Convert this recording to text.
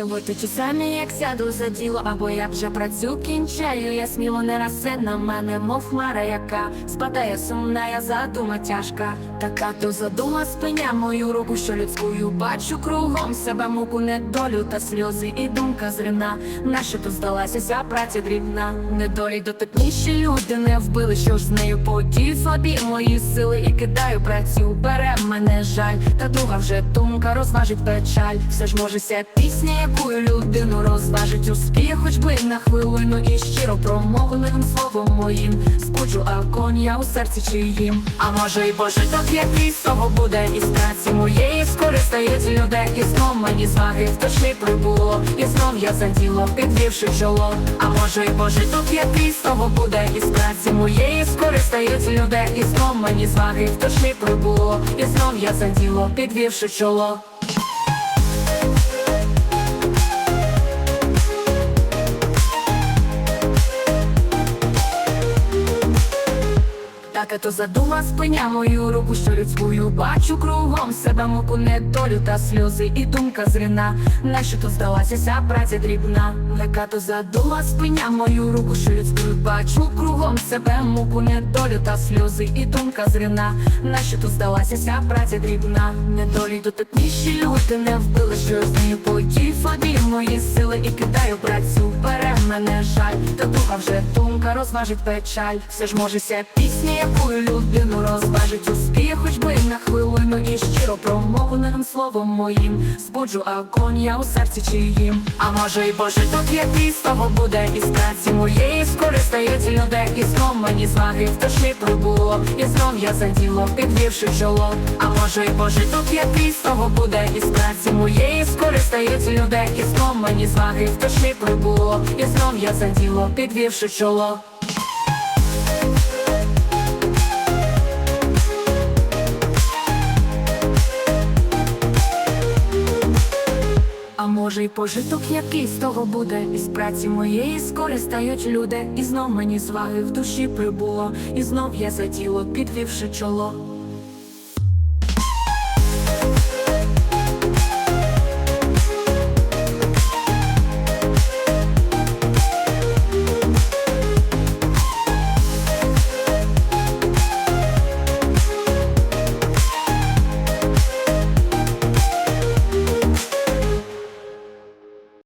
Чого ти ті самі, як сяду за діло, або я вже працю кінчаю, я сміло не расе на мене, мов хмара, яка спадає сумна, я задума тяжка. Така то задума спиня мою руку, що людською бачу кругом себе муку, недолю та сльози, і думка зрина. Нащо то здалася ця праця дрібна? Недолі дотепніші люди не вбили, що ж з нею подію слабі мої сили і кидаю працю, бере мене жаль, та друга вже думка розважить печаль. Все ж може ся пісня, якою людину розважить успіх, хоч би на хвилину і щиро промовленим словом моїм. Спуджу огонь я у серці чиїм. А може й пожиток який з того буде Із праці моєї скористають люди. І знов мені зваги втошни прибуло. І знов я за діло підвівши чоло. А може й пожиток з того буде Із праці моєї скористають люди. І знов мені зваги втошни прибуло. І знов я за діло підвівши чоло Так ето задума спиня мою руку, що людською бачу кругом себе муку, недолю та сльози, і думка зрина, нащо то здалася ця праця дрібна, Лека то задума спиня мою руку, що людською бачу кругом себе муку, недолю та сльози, і думка зрина, нащо то здалася ця праця дрібна, недолі дотепніші люди не вбили, що з нею подій. Фабі мої сили і кидаю працю, бере мене жаль, та духа вже думка розважить печаль, все ж може ся пісня, якою людину розважить успіх, хоч би на хвилину і щиро промовленим словом моїм Збуджу огонь я у серці чиїм. А може й пожиток який з того буде Із праці моєї скористають люди І знов мені зваги втошни прибуло. І знов я за діло підвівши чоло. А може й пожиток який з того буде Із праці моєї скористають люди І знов мені зваги втошни прибуло. І знов я за діло підвівши чоло А може й пожиток який з того буде. Із праці моєї скористають люди. І знов мені зваги в душі прибуло. І знов я за тіло підвівши чоло